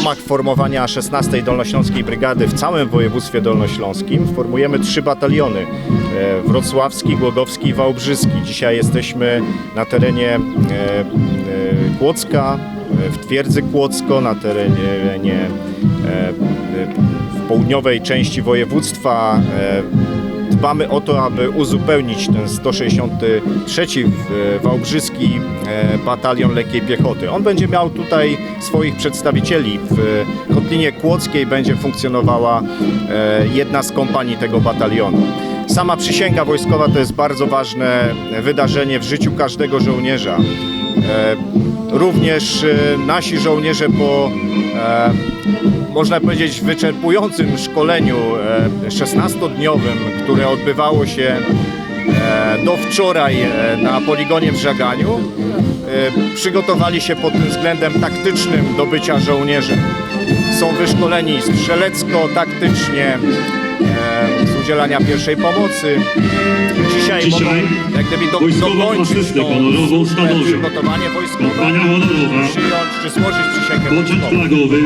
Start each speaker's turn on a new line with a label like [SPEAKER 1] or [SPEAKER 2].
[SPEAKER 1] ramach formowania 16 Dolnośląskiej Brygady w całym województwie dolnośląskim formujemy trzy bataliony. e, Wrocławski, Głogowski i Wałbrzyski. Dzisiaj jesteśmy na terenie e, e, Kłodzka, w Twierdzy Kłodzko, na terenie w południowej części województwa. E, Dbamy o to, aby uzupełnić ten 163 w- Wałbrzyski e, Batalion Lekkiej Piechoty. On będzie miał tutaj swoich przedstawicieli. W Kotlinie Kłodzkiej będzie funkcjonowała e, jedna z kompanii tego batalionu. Sama przysięga wojskowa to jest bardzo ważne wydarzenie w życiu każdego żołnierza. E, Również e, nasi żołnierze po e, można powiedzieć wyczerpującym szkoleniu e, 16-dniowym, które odbywało się e, do wczoraj e, na poligonie w Żaganiu, e, przygotowali się pod tym względem taktycznym do bycia żołnierzem. Są wyszkoleni strzelecko-taktycznie e, z udzielania pierwszej pomocy. Dzisiaj,
[SPEAKER 2] Dzisiaj
[SPEAKER 1] jak gdyby do, dokończyć
[SPEAKER 2] honorową
[SPEAKER 1] służbę, przygotowanie wojskowe, przyjąć czy złożyć przysięgę
[SPEAKER 2] poczet flagowy,